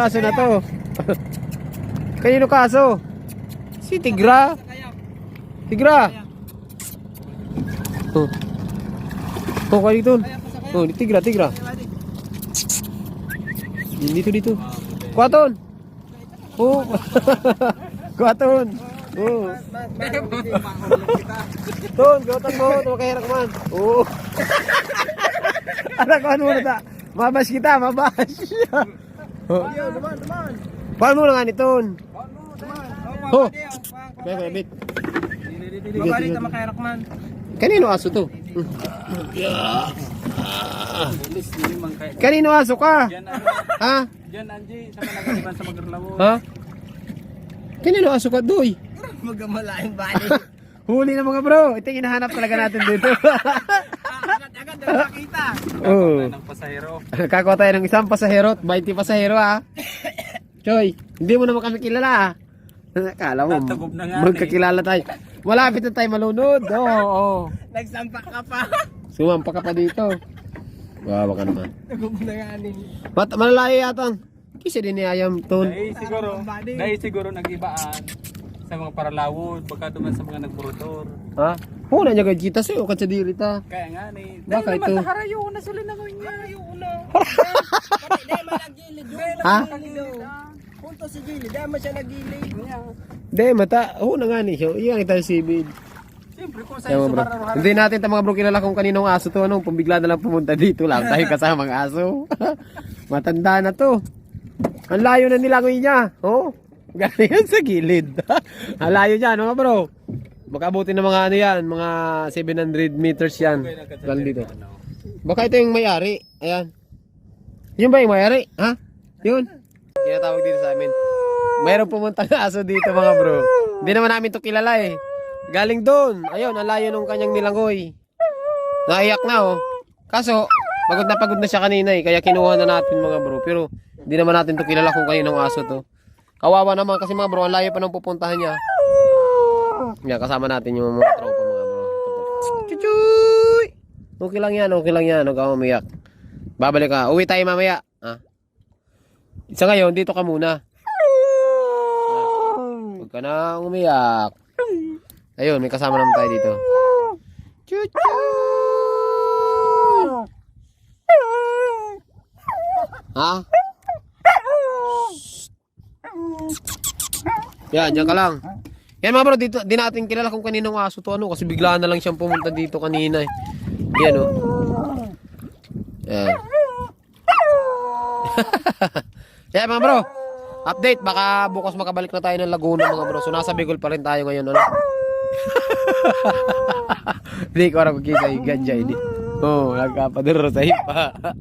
Kaninong aso na to? Kanino ka aso? Si Tigra. Tigra. Oh. Oh, kaya dito. Oh, di Tigra, Tigra. Dito, dito. Kuaton. Oh. Kuaton. Oh. Ton, kuaton mo. Tumakahirak man. Oh. Anak ano mo ta? Mabas kita, mabas. oh. Paano mo na nga ni Ton? Oh. Kaya kaya bit. Baba rin ka makairak man. Kanino aso to? Kanino aso ka? Ha? Diyan Anji, sa kanagaliban sa Magarlawo. Ha? Kanino aso ka, Doy? Magamalaing bali. Huli na mga bro. Ito yung hinahanap talaga natin dito. Agad-agad na nakita. oh. Pasahero. Kakuha tayo ng isang pasahero at 20 pasahero ha. Choy, hindi mo naman kami kilala ha. Kala mo, Tatagob na nga magkakilala tayo. Malapit na tayo malunod. Oo, oh, oo. Nagsampak ka pa. Sumampa ka pa dito. Wawa ka naman. Tagob na nga ni. Mat malalayo yata. Kasi din ni Ayam Ton. Dahil siguro, dahil siguro nag-ibaan sa mga paralawod, baka duman sa mga nagburotor. Ha? Huna niya kay kita sa'yo, kan sa diri ta. Kaya nga ni, Baka dahil naman ito. nakarayo na sila na ngayon niya. Harayo na. Dahil man nagilid. Ha? Punto si Gilid, dahil man siya nagilid. Hindi, mata. Huna nga ni siya. Iyan kita si Bid. Siyempre kung sa'yo bro. sa Hindi natin ta mga bro kilala kung kaninong aso to. Ano, pambigla na lang pumunta dito lang. Tayo kasama mga aso. Matanda na to. Ang layo na nilangoy niya. Oh. Galing sa gilid. Ang layo niya, ano mga bro? Makabuti na mga ano yan, mga 700 meters yan. Galing dito. Baka ito yung may-ari. Ayan. Yun ba yung may-ari? Ha? Yun. Tinatawag dito sa amin. Mayroong pumuntang aso dito mga bro. Hindi naman namin to kilala eh. Galing doon. Ayun, ang layo nung kanyang nilangoy. Naiyak na oh. Kaso, pagod na pagod na siya kanina eh. Kaya kinuha na natin mga bro. Pero, hindi naman natin to kilala kung kaninong aso to. Kawawa naman kasi mga bro, ang layo pa ng pupuntahan niya. Yan, kasama natin yung mga tropa mga bro. Chuchuy! Okay lang yan, okay lang yan. Huwag ka umiyak. Babalik ka. Uwi tayo mamaya. Ah. Sa ngayon, dito ka muna. Huwag ka na umiyak. Ayun, may kasama naman tayo dito. Chuchuy! Ha? Yan, dyan ka lang. Yan mga bro, dito, di natin kilala kung kaninong aso to ano kasi biglaan na lang siyang pumunta dito kanina eh. Yan oh. Yan. Yan mga bro. Update, baka bukas makabalik na tayo ng Laguna mga bro. So nasa Bicol pa rin tayo ngayon ano. Hindi ko alam kung yung ganja ini. Oh, nagkapaduro sa hipa.